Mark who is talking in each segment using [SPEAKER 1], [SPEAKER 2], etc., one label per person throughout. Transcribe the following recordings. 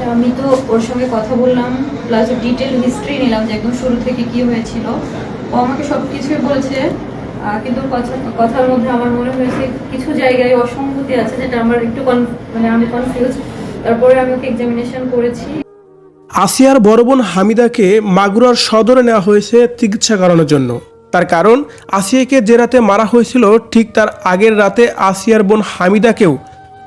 [SPEAKER 1] আচ্ছা, আমি তো ওর সঙ্গে কথা বললাম প্লাস ডিটেল হিস্ট্রি নিলাম যে একদম শুরু থেকে কি হয়েছিল। ও আমাকে সব কিছুই বলেছে কিন্তু কথার মধ্যে আমার মনে হয়েছে কিছু জায়গায় অসঙ্গতি আছে যেটা আমার একটু মানে আমি কনফিউজ তারপরে আমি ওকে এক্সামিনেশন করেছি।
[SPEAKER 2] আসিয়ার বড় বোন হামিদাকে মাগুরার সদরে নেওয়া হয়েছে চিকিৎসা করানোর জন্য। তার কারণ আসিয়াকে যে রাতে মারা হয়েছিল ঠিক তার আগের রাতে আসিয়ার বোন হামিদাকেও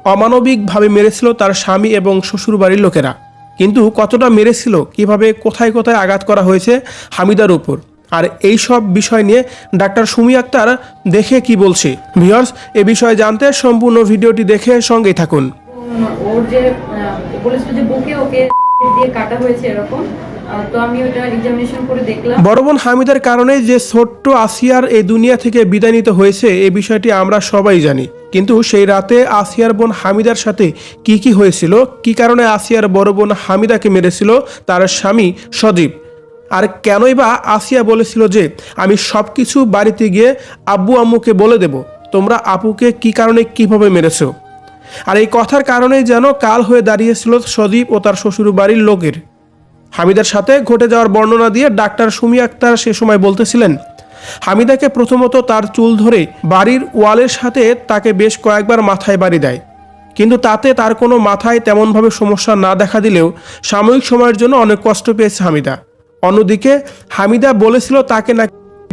[SPEAKER 2] অমানবিকভাবে মেরেছিল তার স্বামী এবং শ্বশুরবাড়ির লোকেরা। কিন্তু কতটা মেরেছিল কীভাবে কোথায় কোথায় আঘাত করা হয়েছে হামিদার উপর। আর এই সব বিষয় নিয়ে ডাক্তার সুমি আক্তার দেখে কি বলছে। ভিউয়ার্স এ বিষয়ে জানতে সম্পূর্ণ ভিডিওটি দেখে সঙ্গেই থাকুন।
[SPEAKER 1] ওর যে বলেছিল যে বুকে ওকে দিয়ে কাটা হয়েছে এরকম আহ, তো আমি ওটা এক্সামিনেশন করে দেখলাম।
[SPEAKER 2] বড় বোন হামিদার কারণে যে ছোট্ট আসিয়ার এই দুনিয়া থেকে বিদায় নিতে হয়েছে এই বিষয়টি আমরা সবাই জানি। কিন্তু সেই রাতে আসিয়ার বোন হামিদার সাথে কি কি হয়েছিল, কি কারণে আসিয়ার বড় বোন হামিদাকে মেরেছিল, তার স্বামী সজীব। আর কেনই বা আসিয়া বলেছিল যে, আমি সব কিছু বাড়িতে গিয়ে আব্বু আম্মুকে বলে দেব। তোমরা আপুকে কি কারণে কীভাবে মেরেছো? আর এই কথার কারণেই যেন কাল হয়ে দাঁড়িয়েছিল সজীব ও তার শ্বশুর বাড়ির লোকের। হামিদার সাথে ঘটে যাওয়ার বর্ণনা দিয়ে ডাক্তার সুমি আক্তার সে সময় বলতেছিলেন হামিদাকে প্রথমত তার চুল ধরে বাড়ির ওয়ালের সাথে তাকে বেশ কয়েকবার মাথায় বাড়ি দেয়। কিন্তু তাতে তার কোনো মাথায় তেমনভাবে সমস্যা না দেখা দিলেও সাময়িক সময়ের জন্য অনেক কষ্ট পেয়েছে হামিদা। অন্যদিকে হামিদা বলেছিল তাকে না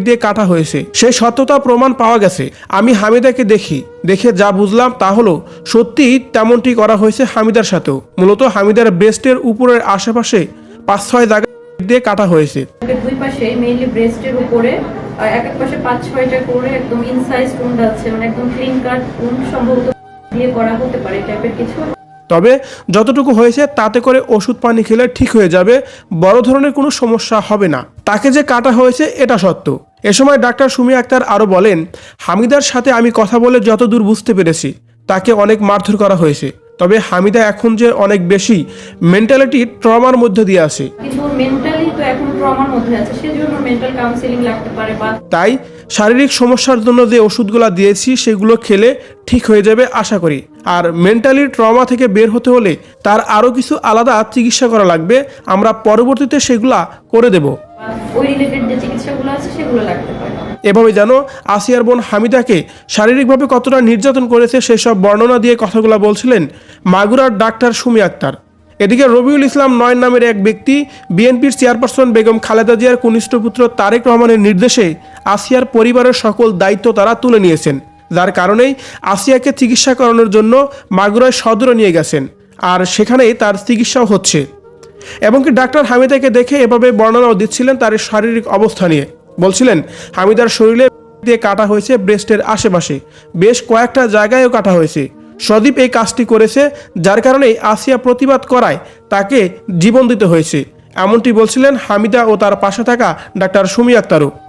[SPEAKER 2] দিয়ে কাটা হয়েছে। সেই সত্যতা প্রমাণ পাওয়া গেছে। আমি হামিদাকে দেখি। দেখে যা বুঝলাম তা হলো সত্যি তেমনটি করা হয়েছে হামিদার সাথেও। মূলত হামিদার ব্রেস্টের উপরের আশেপাশে পাঁচ ছয় জায়গা দিয়ে কাটা হয়েছে।
[SPEAKER 1] দুই পাশে মেইনলি ব্রেস্টের উপরে। এক এক পাশে পাঁচ ছয়টা করে একদম ইনসাইজ আছে মানে একদম ক্লিন কাট সম্ভবত দিয়ে করা হতে পারে টাইপের কিছু।
[SPEAKER 2] তবে যতটুকু হয়েছে তাতে করে ওষুধ পানি খেলে ঠিক হয়ে যাবে, বড় ধরনের কোনো সমস্যা হবে না। তাকে যে কাটা হয়েছে এটা সত্য। এ সময় ডাক্তার সুমি আক্তার আরও বলেন, হামিদার সাথে আমি কথা বলে যতদূর বুঝতে পেরেছি, তাকে অনেক মারধর করা হয়েছে। তবে হামিদা এখন যে অনেক বেশি মেন্টালিটি ট্রমার মধ্যে দিয়ে আছে। তাই শারীরিক সমস্যার জন্য যে ওষুধগুলো দিয়েছি সেগুলো খেলে ঠিক হয়ে যাবে আশা করি। আর মেন্টালি ট্রমা থেকে বের হতে হলে তার আরও কিছু আলাদা চিকিৎসা করা লাগবে। আমরা পরবর্তীতে সেগুলা করে দেব।
[SPEAKER 1] ওই রিলেটেড যে চিকিৎসাগুলো আছে সেগুলো লাগতে পারে।
[SPEAKER 2] এভাবে যেন আসিয়ার বোন হামিদাকে শারীরিকভাবে কতটা নির্যাতন করেছে সেসব বর্ণনা দিয়ে কথাগুলো বলছিলেন মাগুরার ডাক্তার সুমি আক্তার। এদিকে রবিউল ইসলাম নয়ন নামের এক ব্যক্তি, বিএনপির চেয়ারপারসন বেগম খালেদা জিয়ার কনিষ্ঠ পুত্র তারেক রহমানের নির্দেশে আসিয়ার পরিবারের সকল দায়িত্ব তারা তুলে নিয়েছেন, যার কারণেই আসিয়াকে চিকিৎসা করানোর জন্য মাগুরায় সদরে নিয়ে গেছেন, আর সেখানেই তার চিকিৎসাও হচ্ছে। এমনকি ডাক্তার হামিদাকে দেখে এভাবে বর্ণনাও দিচ্ছিলেন তার শারীরিক অবস্থা নিয়ে। বলছিলেন, হামিদার শরীরে দিয়ে কাটা হয়েছে ব্রেস্টের আশেপাশে। বেশ কয়েকটা জায়গায়ও কাটা হয়েছে। সদীপ এই কাজটি করেছে, যার কারণে আসিয়া প্রতিবাদ করায় তাকে জীবন দিতে হয়েছে। এমনটি বলছিলেন হামিদা ও তার পাশে থাকা ডাক্তার সুমি আক্তারও।